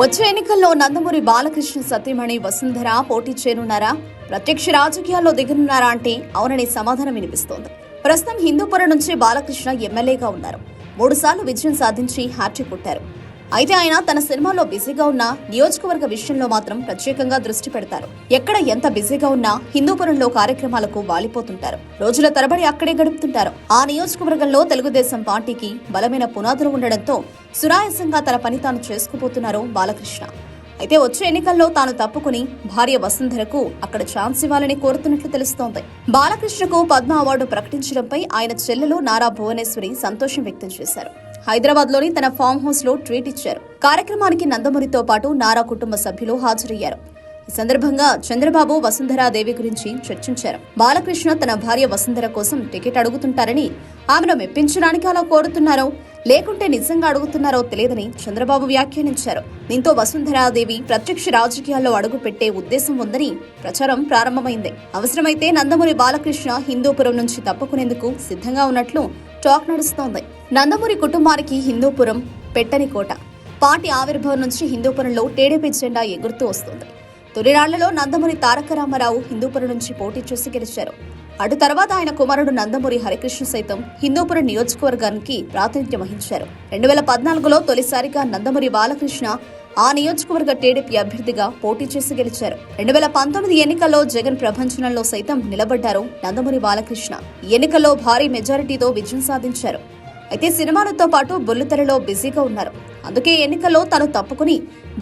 వచ్చే ఎన్నికల్లో నందమూరి బాలకృష్ణ సతీమణి వసుంధర పోటీ చేయనున్నారా ప్రత్యక్ష రాజకీయాల్లో దిగనున్నారా అంటే అవునని సమాధానం వినిపిస్తోంది. ప్రస్తుతం హిందూపురం నుంచి బాలకృష్ణ ఎమ్మెల్యేగా ఉన్నారు. మూడుసార్లు విజయం సాధించి హ్యాట్రిక్ కొట్టారు. అయితే ఆయన తన సినిమాలో బిజీగా ఉన్న నియోజకవర్గ విషయంలో మాత్రం ప్రత్యేకంగా దృష్టి పెడతారు. ఎక్కడ ఎంత బిజీగా ఉన్నా హిందూపురంలో కార్యక్రమాలకు వాలిపోతుంటారు. రోజుల తరబడి అక్కడే గడుపుతుంటారు. ఆ నియోజకవర్గంలో తెలుగుదేశం పార్టీకి బలమైన పునాదులు ఉండడంతో సునాయాసంగా తన పని తాను చేసుకుపోతున్నారు బాలకృష్ణ. అయితే వచ్చే ఎన్నికల్లో తాను తప్పుకుని భార్య వసుంధరకు అక్కడ ఛాన్స్ ఇవ్వాలని కోరుతున్నట్లు తెలుస్తోంది. బాలకృష్ణకు పద్మ అవార్డు ప్రకటించడంపై ఆయన చెల్లెలు నారా భువనేశ్వరి సంతోషం వ్యక్తం చేశారు. హైదరాబాద్లోని తన ఫామ్ హౌస్లో ట్వీట్ ఇచ్చారు. కార్యక్రమానికి నందమూరితో పాటు నారా కుటుంబ సభ్యులు హాజరయ్యారు. ఈ సందర్భంగా చంద్రబాబు వసుంధరాదేవి గురించి చర్చించారు. బాలకృష్ణ తన భార్య వసుంధర కోసం టికెట్ అడుగుతుంటారని ఆమెను మెప్పించడానికి అలా కోరుతున్నారో లేకుంటే నిజంగా అడుగుతున్నారో తెలియదని చంద్రబాబు వ్యాఖ్యానించారు. దీంతో వసుంధరాదేవి ప్రత్యక్ష రాజకీయాల్లో అడుగు పెట్టే ఉద్దేశం ఉందని ప్రచారం ప్రారంభమైంది. అవసరమైతే నందమూరి బాలకృష్ణ హిందూపురం నుంచి తప్పుకునేందుకు సిద్ధంగా ఉన్నట్లు టాక్ నడుస్తోంది. నందమూరి కుటుంబానికి హిందూపురం పెట్టని కోట. పార్టీ ఆవిర్భావం నుంచి హిందూపురంలో టీడీపీ జెండా ఎగురుతూ వస్తుంది. తొలినాళ్ళలో నందమూరి తారక రామారావు హిందూపురం నుంచి పోటీ చేసి గెలిచారు. అటు తర్వాత ఆయన కుమారుడు నందమూరి హరికృష్ణ సైతం హిందూపురం నియోజకవర్గానికి ప్రాతినిధ్యం వహించారు. రెండు వేల పద్నాలుగులో తొలిసారిగా నందమూరి బాలకృష్ణ ఆ నియోజకవర్గ టీడీపీ అభ్యర్థిగా పోటీ చేసి గెలిచారు. రెండు వేల పంతొమ్మిది ఎన్నికల్లో జగన్ ప్రభంజనంలో సైతం నిలబడ్డారు నందమూరి బాలకృష్ణ. ఎన్నికల్లో భారీ మెజారిటీతో విజయం సాధించారు. అయితే సినిమాలతో పాటు బుల్లితెరలో బిజీగా ఉన్నారు. అందుకే ఎన్నికల్లో తను తప్పుకుని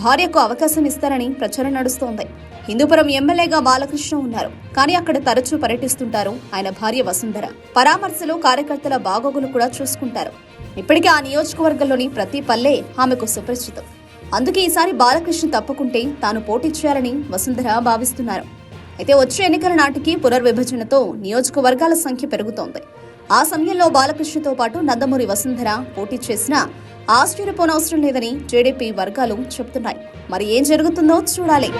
భార్యకు అవకాశం ఇస్తారని ప్రచారం నడుస్తోంది. హిందూపురం ఎమ్మెల్యేగా బాలకృష్ణ ఉన్నారు. కానీ అక్కడ తరచూ పర్యటిస్తుంటారు ఆయన భార్య వసుంధర. పరామర్శలు కార్యకర్తల బాగోగులు కూడా చూసుకుంటారు. ఇప్పటికే ఆ నియోజకవర్గంలోని ప్రతి పల్లె ఆమెకు సుపరిచితం. అందుకే ఈసారి బాలకృష్ణ తప్పుకుంటే తాను పోటీ చేయాలని వసుంధర భావిస్తున్నారు. అయితే వచ్చే ఎన్నికల నాటికి పునర్విభజనతో నియోజకవర్గాల సంఖ్య పెరుగుతోంది. ఆ సమయంలో బాలకృష్ణతో పాటు నందమూరి వసుంధర పోటీ చేసినా ఆశ్చర్యపోనవసరం లేదని టీడీపీ వర్గాలు చెబుతున్నాయి మరి ఏం జరుగుతుందో చూడాలి.